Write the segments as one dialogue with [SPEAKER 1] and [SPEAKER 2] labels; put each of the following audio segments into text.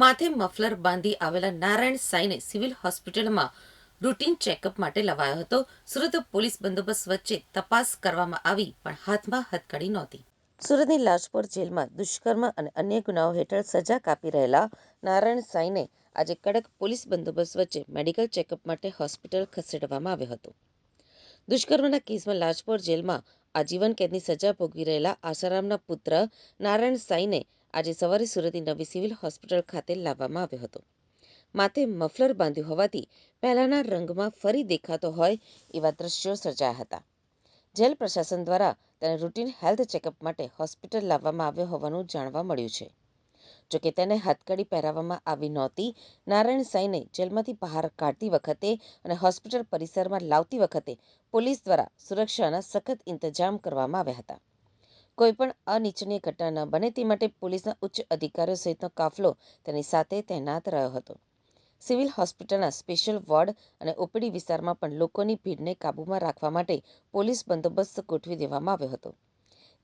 [SPEAKER 1] માથે મફલર બાંધી આવેલા નારાયણ સાંઈને સિવિલ હોસ્પિટલમાં રૂટીન ચેકઅપ માટે લવાયો હતો. સુરત પોલીસ બંદોબસ્ત વચ્ચે તપાસ કરવામાં આવી, પણ હાથમાં હથકડી નહોતી. સુરતની લાજપોર જેલમાં દુષ્કર્મ અને અન્ય ગુનાઓ હેઠળ સજા કાપી રહેલા નારાયણ સાંઈને આજે કડક પોલીસ બંદોબસ્ત વચ્ચે મેડિકલ ચેકઅપ માટે હોસ્પિટલ ખસેડવામાં આવ્યો હતો. દુષ્કર્મના કેસમાં લાજપોર જેલમાં આજીવન કેદની સજા ભોગવી રહેલા આસારામના પુત્ર નારાયણ સાંઈને આજે સવારે સુરતની નવી સિવિલ હોસ્પિટલ ખાતે લાવવામાં આવ્યો હતો. માથે મફલર બાંધ્યું હોવાથી પહેલાના રંગમાં ફરી દેખાતો હોય એવા દ્રશ્યો સર્જાયા હતા. જેલ પ્રશાસન દ્વારા તેને રૂટીન હેલ્થ ચેકઅપ માટે હોસ્પિટલ લાવવામાં આવ્યો હોવાનું જાણવા મળ્યું છે. જોકે તેને હાથકડી પહેરાવવામાં આવી નહોતી, નારાયણ સાંઈને જેલમાંથી બહાર કાઢતી વખતે અને હોસ્પિટલ પરિસરમાં લાવતી વખતે પોલીસ દ્વારા સુરક્ષાના સખત ઇંતજામ કરવામાં આવ્યા હતા. કોઈપણ અનિચ્છનીય ઘટના ન બને તે માટે પોલીસના ઉચ્ચ અધિકારીઓ સહિતનો કાફલો તેની સાથે તૈનાત રહ્યો હતો. સિવિલ હોસ્પિટલના સ્પેશિયલ વોર્ડ અને ઓપીડી વિસ્તારમાં પણ લોકોની ભીડને કાબૂમાં રાખવા માટે પોલીસ બંદોબસ્ત ગોઠવી દેવામાં આવ્યો હતો.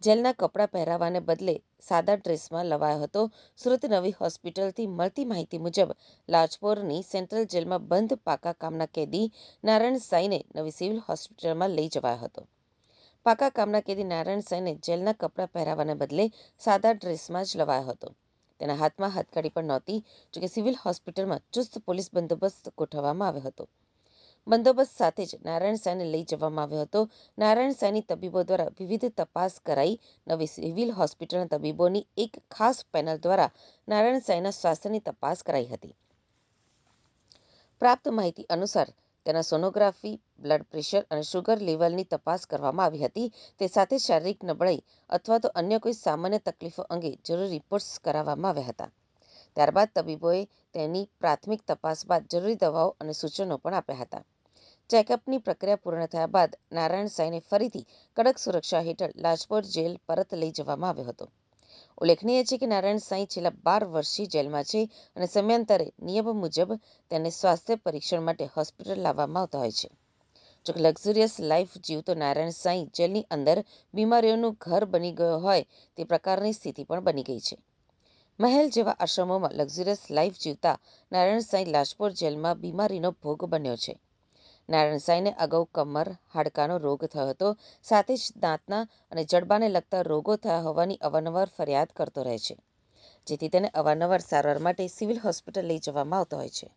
[SPEAKER 1] જેલના કપડાં પહેરાવાને બદલે સાદા ડ્રેસમાં લવાયો હતો. સુરત નવી હોસ્પિટલથી મળતી માહિતી મુજબ, લાજપોરની સેન્ટ્રલ જેલમાં બંધ પાકા કામના કેદી નારાયણ સાંઈને નવી સિવિલ હોસ્પિટલમાં લઈ જવાયો હતો. પાકા કામના કેદી નારાયણ સેને જેલના કપડાં પહેરાવાને બદલે સાદા ડ્રેસમાં જ લવાયો હતો. તેના હાથમાં હાથકડી પણ નહોતી, જોકે સિવિલ હોસ્પિટલમાં ચુસ્ત પોલીસ બંદોબસ્ત ગોઠવવામાં આવ્યો હતો. બંદોબસ્ત સાથે જ નારાયણ સેને લઈ જવામાં આવ્યો હતો. નારાયણ સાંઈની તબીબો દ્વારા વિવિધ તપાસ કરાઈ. નવી સિવિલ હોસ્પિટલના તબીબોની એક ખાસ પેનલ દ્વારા નારાયણ સાંઈના સ્વાસ્થ્યની તપાસ કરાઈ હતી. પ્રાપ્ત માહિતી અનુસાર તેના સોનોગ્રાફી, બ્લડ પ્રેશર અને શુગર લેવલની તપાસ કરવામાં આવી હતી. તે સાથે શારીરિક નબળાઈ અથવા તો અન્ય કોઈ સામાન્ય તકલીફો અંગે જરૂરી રિપોર્ટ્સ કરાવવામાં આવ્યા હતા. ત્યારબાદ તબીબોએ તેની પ્રાથમિક તપાસ બાદ જરૂરી દવાઓ અને સૂચનો પણ આપ્યા હતા. ચેકઅપની પ્રક્રિયા પૂર્ણ થયા બાદ નારાયણ સાંઈને ફરીથી કડક સુરક્ષા હેઠળ લાજપોર જેલ પરત લઈ જવામાં આવ્યો હતો. ઉલ્લેખનીય છે કે નારાયણ સાંઈ છેલ્લા બાર વર્ષથી જેલમાં છે અને સમયાંતરે નિયમ મુજબ તેને સ્વાસ્થ્ય પરીક્ષણ માટે હોસ્પિટલ લાવવામાં આવતા હોય છે. જોકે લક્ઝુરિયસ લાઈફ જીવતો નારાયણ સાંઈ જેલની અંદર બીમારીઓનું ઘર બની ગયો હોય તે પ્રકારની સ્થિતિ પણ બની ગઈ છે. મહેલ જેવા આશ્રમોમાં લક્ઝુરિયસ લાઈફ જીવતા નારાયણ સાંઈ લાજપોર જેલમાં બીમારીનો ભોગ બન્યો છે. નારાયણ સાંઈને અગાઉ કમર, હાડકાનો રોગ થયો હતો. સાથે જ દાંતના અને જડબાને લગતા રોગો થયા હોવાની અવારનવાર ફરિયાદ કરતો રહે છે, જેથી તેને અવારનવાર સારવાર માટે સિવિલ હોસ્પિટલ લઈ જવામાં આવતો હોય છે.